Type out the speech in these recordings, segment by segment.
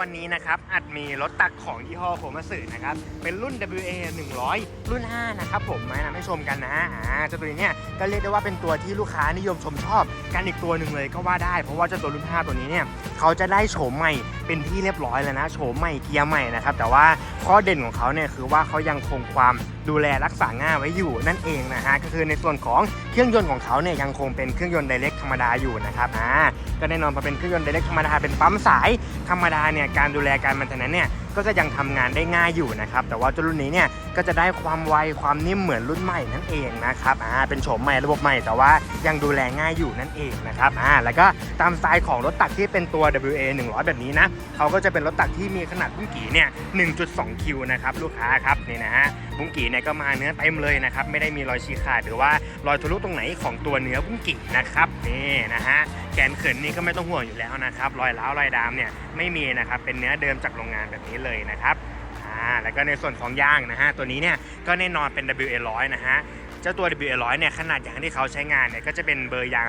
วันนี้นะครับอัดมีรถตักของยี่ห้อโคมาสึนะครับเป็นรุ่น WA 100 รุ่น 5 นะครับผมมาแนะนำให้ชมกันนะฮะอ่าเจ้าตัวนี้เนี่ยก็เรียกได้ว่าเป็นตัวที่ลูกค้านิยมชมชอบกันอีกตัวหนึ่งเลยก็ว่าได้ เพราะว่าเจ้าตัวรุ่น 5 ตัวนี้เนี่ยเขาจะได้โฉมใหม่เป็นที่เรียบร้อยแล้วนะโฉมใหม่เกียร์ใหม่นะครับแต่ว่า ข้อเด่นของเขาเนี่ยคือว่าเขายังคงความดูแลรักษาง่ายไว้อยู่นั่นเองนะฮะก็คือในส่วนของเครื่องยนต์ของเขาเนี่ยยังคงเป็นเครื่องยนต์ไดเรกธรรมดาอยู่นะครับอ่าก็แน่นอนพอเป็นเครื่องยนต์ไดเรกธรรมดาเป็นปั๊มสายธรรมดาเนี่ยการดูแลการมันเทนแนนเนี่ย ก็จะยังทำงานได้ง่ายอยู่นะครับ แต่ว่าเจ้ารุ่นนี้เนี่ยก็จะได้ความไวความนิ่มเหมือนรุ่นใหม่นั่นเองนะครับอ่าเป็นโฉมใหม่ระบบใหม่แต่ว่ายังดูแลง่ายอยู่นั่นเองนะครับอ่าแล้วก็ตามสไตล์ของรถตักที่เป็นตัว WA 100 แบบนี้นะเขาก็จะเป็นรถตักที่มีขนาดพุ่งกี่เนี่ย 1.2 คิวนะครับลูกค้าครับ นี่นะฮะบุ้งกี่เนี่ยก็มาเนื้อเต็มเลยนะครับไม่ได้มีรอยฉีกขาดหรือว่ารอยทะลุตรงไหนของตัวเนื้อบุ้งกี่นะครับนี่นะฮะแกนเขินนี่ก็ไม่ต้องห่วงอยู่แล้วนะครับรอยร้าวรอยดามเนี่ยไม่มีนะครับเป็นเนื้อเดิมจากโรงงานแบบนี้เลยนะครับอ่าแล้วก็ในส่วนของยางนะฮะตัวนี้เนี่ยก็แน่นอนเป็น WA 100 นะฮะ จ้าตัว WA 100 เนี่ยขนาดยางที่เขาใช้งานเนี่ยก็จะเป็นเบอร์ยาง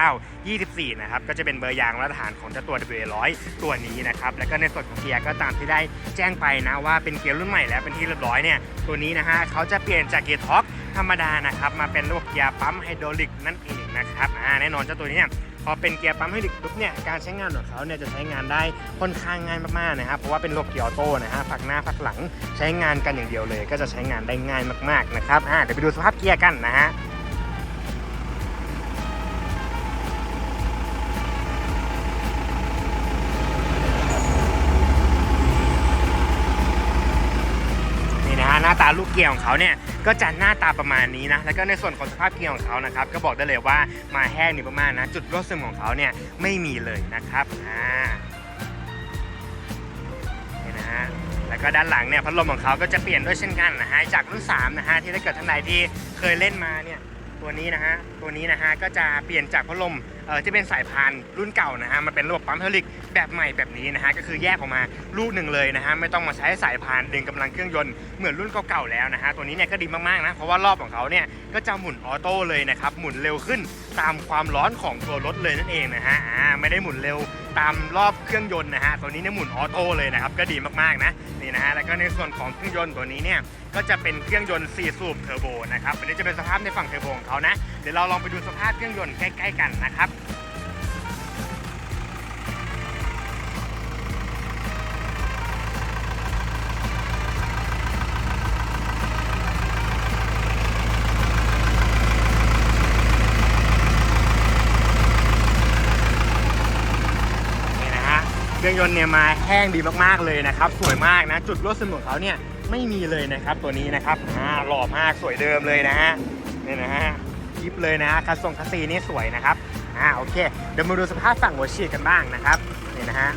16.9 24 นะครับ ก็จะเป็นเบอร์ยางมาตรฐานของเจ้าตัว WA 100 ตัวนี้นะครับ แล้วก็ในส่วนของเกียร์ก็ตามที่ได้แจ้งไปนะว่าเป็นเกียร์รุ่นใหม่แล้วเป็นที่เรียบร้อยเนี่ยตัวนี้นะฮะเขาจะเปลี่ยนจากเกียร์ท็อกธรรมดานะครับมาเป็นระบบเกียร์ปั๊มไฮดรอลิกนั่นเองนะครับแน่นอนเจ้าตัวนี้เนี่ย พอเป็นเกียร์ปั๊มไฮดรอลิกปุ๊บเนี่ยการใช้งานของเขาเนี่ยจะใช้งานได้ค่อนข้างง่ายมากๆนะครับเพราะว่าเป็นระบบเกียร์ออโต้นะฮะฝักหน้าฝักหลังใช้งานกันอย่างเดียวเลย ก็จะใช้งานได้ง่ายมากๆนะครับอ่าเดี๋ยวไปดูสภาพเกียร์กันนะฮะ หน้าตาลูกเกียร์ของเขาเนี่ยก็จะหน้าตาประมาณนี้นะแล้วก็ในส่วนของสภาพเกียร์ของเขานะครับก็บอกได้เลยว่ามาแห้งนี่ประมาณนะจุดรั่วซึมของเขาเนี่ยไม่มีเลยนะครับอ่านี่นะฮะแล้วก็ด้านหลังเนี่ยพัดลมของเขาก็จะเปลี่ยนด้วยเช่นกันนะฮะจากรุ่น3นะฮะที่ถ้าเกิดท่านใดที่เคยเล่นมาเนี่ย ตัวนี้นะฮะ ตัวนี้นะฮะก็จะเปลี่ยนจากพัดลมเอ่อที่เป็นสายพานรุ่นเก่านะฮะมาเป็นระบบปั๊มเฮลิกแบบใหม่แบบนี้นะฮะก็คือแยกออกมาลูกหนึ่งเลยนะฮะไม่ต้องมาใช้สายพานดึงกำลังเครื่องยนต์เหมือนรุ่นเก่าๆแล้วนะฮะตัวนี้เนี่ยก็ดีมากๆนะเพราะว่ารอบของเขาเนี่ยก็จะหมุนออโต้เลยนะครับหมุนเร็วขึ้นตามความร้อนของตัวรถเลยนั่นเองนะฮะอ่าไม่ได้หมุนเร็ว ตามรอบเครื่องยนต์นะฮะ ตัวนี้เนี่ยหมุนออโต้เลยนะครับ ก็ดีมากๆนะนี่นะฮะ แล้วก็ในส่วนของเครื่องยนต์ตัวนี้เนี่ยก็จะเป็นเครื่องยนต์ 4 สูบเทอร์โบนะครับอันนี้จะเป็นสภาพในฝั่งเทอร์โบของเขานะ เดี๋ยวเราลองไปดูสภาพเครื่องยนต์ใกล้ ๆ กันนะครับ นี่นะฮะ เครื่องยนต์เนี่ยมาแห้งดีมากๆเลยนะครับ สวยมากนะ จุดรั่วซึมของเขาเนี่ยไม่มีเลยนะครับ ตัวนี้นะครับอ่าหล่อมากสวยเดิมเลยนะฮะนี่นะฮะยิบเลยนะฮะคัสทรงคัสซีนี่สวยนะครับอ่าโอเคเดี๋ยวมาดูสภาพฝั่งหัวฉีดกันบ้างนะครับนี่นะฮะ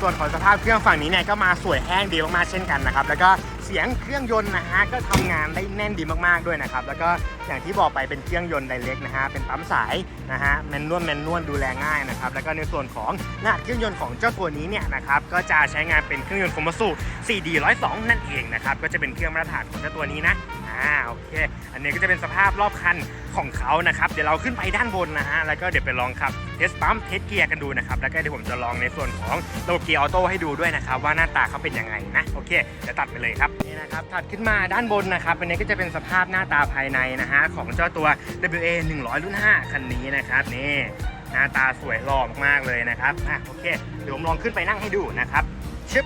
ส่วนของสภาพเครื่องฝั่งนี้เนี่ยก็มาสวยแห้งดีมากๆเช่นกันนะครับแล้วก็เสียงเครื่องยนต์นะฮะก็ทำงานได้แน่นดีมากๆด้วยนะครับแล้วก็ อย่างที่บอกไปเป็นเครื่องยนต์ไดเรกนะฮะเป็นปั๊มสายนะฮะแมนนวลแมนนวลดูแลง่ายนะครับแล้วก็ในส่วนของหน้าเครื่องยนต์ของเจ้าตัวนี้เนี่ยนะครับก็จะใช้งานเป็นเครื่องยนต์คอมบัสสู 4D 102 นั่นเองนะครับก็จะเป็นเครื่องมาตรฐานของเจ้าตัวนี้นะอ่าโอเค อันนี้ก็จะเป็นสภาพรอบคันของเขานะครับเดี๋ยวเราขึ้นไปด้านบนนะฮะแล้วก็เดี๋ยวไปลองขับเทสปั๊มเทสเกียร์กันดูนะครับแล้วก็เดี๋ยวผมจะลองในส่วนของระบบเกียออโต้ให้ดูด้วยนะครับว่าหน้าตาเขาเป็นยังไงนะโอเคเดี๋ยวตัดไปเลยครับ นะครับถัดขึ้นมาด้านบนนะครับอันนี้ก็จะเป็นสภาพหน้าตาภายในนะฮะของเจ้าตัว WA 100 รุ่น 5 คันนี้นะครับนี่หน้าตาสวยหล่อมากๆเลยนะครับอะโอเคเดี๋ยวผมลองขึ้นไปนั่งให้ดูนะครับชึบ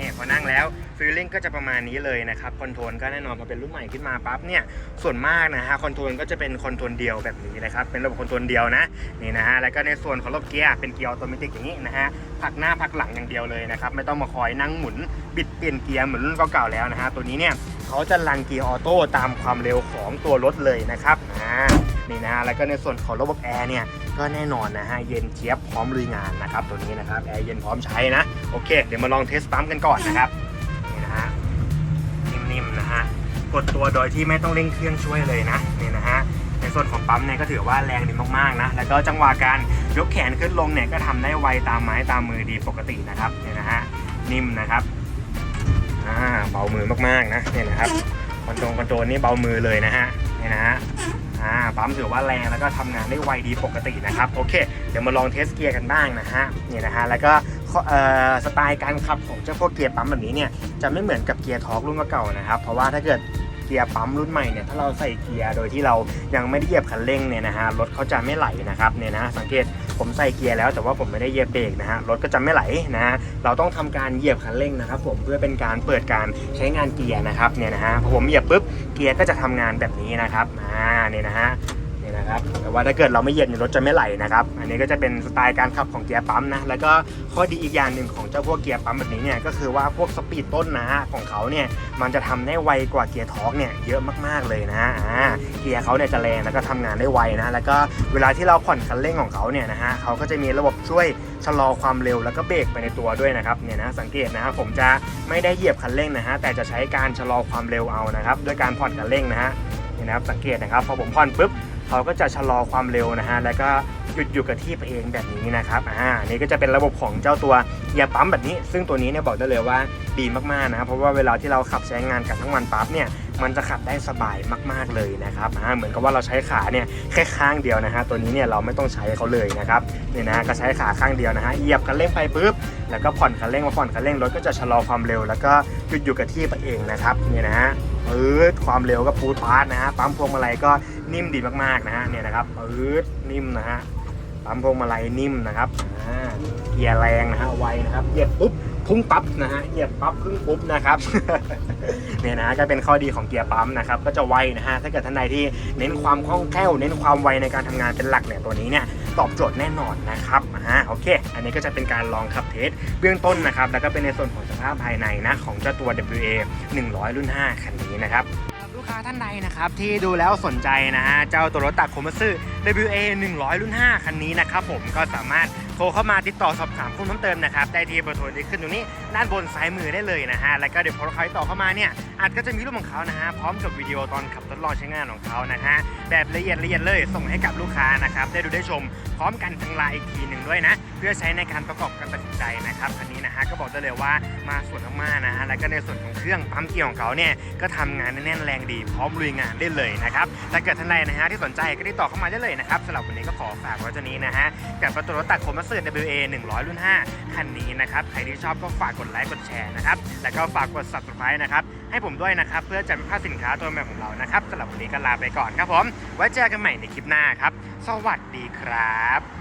นี่พอนั่งแล้วฟีลลิ่งก็จะประมาณนี้เลยนะครับคอนโทรลก็แน่นอนพอเป็นรุ่นใหม่ขึ้นมาปั๊บเนี่ยส่วนมากนะฮะคอนโทรลก็จะเป็นคอนโทรลเดียวแบบนี้นะครับเป็นระบบคอนโทรลเดียวนะนี่นะฮะแล้วก็ในส่วนของรบเกียร์เป็นเกียร์ออโตเมติกอย่างนี้นะฮะผักหน้าผักหลังอย่างเดียวเลยนะครับไม่ต้องมาคอยนั่งหมุนบิดเปลี่ยนเกียร์เหมือนรุ่นเก่าๆแล้วนะฮะตัวนี้เนี่ย เขาจะรันเกียร์ออโต้ตามความเร็วของตัวรถเลยนะครับอ่านี่นะแล้วก็ในส่วนของระบบแอร์เนี่ยก็แน่นอนนะฮะเย็นเจี๊ยบพร้อมลุยงานนะครับตัวนี้นะครับแอร์เย็นพร้อมใช้นะโอเค เดี๋ยวมาลองเทสปั๊มกันก่อนนะครับนี่นะฮะนิ่มๆนะฮะกดตัวโดยที่ไม่ต้องเร่งเครื่องช่วยเลยนะนี่นะฮะในส่วนของปั๊มเนี่ยก็ถือว่าแรงดีมากๆนะแล้วก็จังหวะการยกแขนขึ้นลงเนี่ยก็ทำได้ไวตามไม้ตามมือดีปกตินะครับนี่นะฮะนิ่มนะครับ อ่าเบามือมากๆนะเนี่ยนะครับคอนโทรลคอนโทรลนี่เบามือเลยนะฮะเนี่ยนะฮะอ่าปั๊มถือว่าแรงแล้วก็ทำงานได้ไวดีปกตินะครับโอเค เดี๋ยวมาลองเทสเกียร์กันบ้างนะฮะเนี่ยนะฮะแล้วก็เอ่อสไตล์การขับของเจ้าพวกเกียร์ปั๊มแบบนี้เนี่ยจะไม่เหมือนกับเกียร์ทอร์กรุ่นเก่าๆนะครับเพราะว่าถ้าเกิด กียร์ปั๊มรุ่นใหม่เนี่ยถ้าเราใส่เกียร์โดยที่เรายังไม่ได้เหยียบคันเร่งเนี่ยนะฮะรถเขาจะไม่ไหลนะครับเนี่ยนะสังเกตผมใส่เกียร์แล้วแต่ว่าผมไม่ได้เหยียบเบรกนะฮะรถก็จะไม่ไหลนะฮะเราต้องทำการเหยียบคันเร่งนะครับผมเพื่อเป็นการเปิดการใช้งานเกียร์นะครับเนี่ยนะฮะพอผมเหยียบปุ๊บเกียร์ก็จะทำงานแบบนี้นะครับอ่าเนี่ยนะฮะ นะครับแต่ว่าถ้าเกิดเราไม่เหยียบเนี่ยรถจะไม่ไหลนะครับ อันนี้ก็จะเป็นสไตล์การขับของเกียร์ปั๊มนะ แล้วก็ข้อดีอีกอย่างหนึ่งของเจ้าพวกเกียร์ปั๊มแบบนี้เนี่ยก็คือว่าพวกสปีดต้นนะฮะของเขาเนี่ยมันจะทำได้ไวกว่าเกียร์ทอร์กเนี่ยเยอะมากๆเลยนะอ่าเกียร์เขาเนี่ยจะแรงแล้วก็ทำงานได้ไวนะ แล้วก็เวลาที่เราผ่อนคันเร่งของเขาเนี่ยนะฮะเขาก็จะมีระบบช่วยชะลอความเร็วแล้วก็เบรกไปในตัวด้วยนะครับเนี่ยนะสังเกตนะฮะผมจะไม่ได้เหยียบคันเร่งนะฮะแต่จะใช้การชะลอความเร็วเอานะครับด้วยการผ่อนคันเร่งนะฮะนี่นะครับสังเกตนะครับพอผมผ่อนปุ๊บ เขาก็จะชะลอความเร็วนะฮะแล้วก็หยุดอยู่กับที่ไปเองแบบนี้นะครับอ่านี่ก็จะเป็นระบบของเจ้าตัวเกียร์ปั๊มแบบนี้ ซึ่งตัวนี้เนี่ยบอกได้เลยว่าดีมากๆนะครับเพราะว่าเวลาที่เราขับใช้งานกันทั้งวันปั๊บเนี่ยมันจะขับได้สบายมากๆเลยนะครับอ่าเหมือนกับว่าเราใช้ขาเนี่ยแค่ข้างเดียวนะฮะตัวนี้เนี่ยเราไม่ต้องใช้เขาเลยนะครับนี่นะก็ใช้ขาข้างเดียวนะฮะเหยียบคันเร่งไปปุ๊บแล้วก็ผ่อนคันเร่งมาผ่อนคันเร่งรถก็จะชะลอความเร็ว แล้วก็หยุดอยู่กับที่ไปเองนะครับนี่นะฮะปื๊ดความเร็วก็ปูดปาดนะฮะปั๊มพวงมาลัยก็ นิ่มดีมากๆนะฮะเนี่ยนะครับปื๊ดนิ่มนะฮะปั๊มพวงมาลัยนิ่มนะครับเกียร์แรงนะฮะไวนะครับเหยียบปุ๊บพุ่งปั๊บนะฮะเหยียบปั๊บพึ่งปุ๊บนะครับเนี่ยนะก็เป็นข้อดีของเกียร์ปั๊มนะครับก็จะไวนะฮะถ้าเกิดท่านใดที่เน้นความคล่องแคล่ว เน้นความไวในการทำงานเป็นหลักเนี่ยตัวนี้เนี่ยตอบโจทย์แน่นอนนะครับอ่าโอเค อันนี้ก็จะเป็นการลองขับเทสเบื้องต้นนะครับแล้วก็เป็นในส่วนของสภาพภายในนะของเจ้าตัว WA 100 รุ่น 5 คันนี้นะครับ ค้าท่านใดนะครับ ที่ดูแล้วสนใจนะฮะ เจ้าตัวรถตักโคมัสึ WA 100 รุ่น 5 คันนี้นะครับผมก็สามารถ ทรเข้ามาติดต่อสอบถามข้อมูลเพิ่มเติมนะครับได้ที่เบอร์โทรที่ขึ้นตรงนี้ด้านบนซ้ายมือได้เลยนะฮะแล้วก็เดี๋ยวพอลูกค้าติดต่อเข้ามาเนี่ยอาจก็จะมีรูปของเขานะฮะพร้อมกับวิดีโอตอนขับทดลองใช้งานของเขานะฮะแบบละเอียดละเอียดเลยส่งให้กับลูกค้านะครับได้ดูได้ชมพร้อมกันทางไลน์อีกทีหนึ่งด้วยนะเพื่อใช้ในการประกอบการตัดสินใจนะครับคันนี้นะฮะก็บอกได้เลยว่ามาส่วนมากๆนะฮะแล้วก็ในส่วนของเครื่องปั๊มเกียร์ของเขาเนี่ยก็ทำงานแน่นแรงดี พร้อมลุยงานได้เลยนะครับถ้าเกิดท่านใดนะฮะที่สนใจก็ติดต่อเข้ามาได้เลยนะครับสำหรับวันนี้ก็ขอฝากไว้ตัวนี้นะฮะกับประตูรถตักโคมสึ WA 100 รุ่น 5 คันนี้นะครับ ใครที่ชอบก็ฝากกดไลค์กดแชร์นะครับ แล้วก็ฝากกด subscribe นะครับ ให้ผมด้วยนะครับ เพื่อจะไม่พลาดสินค้าตัวใหม่ของเรานะครับสำหรับวันนี้ก็ลาไปก่อนครับผม ไว้เจอกันใหม่ในคลิปหน้าครับ สวัสดีครับ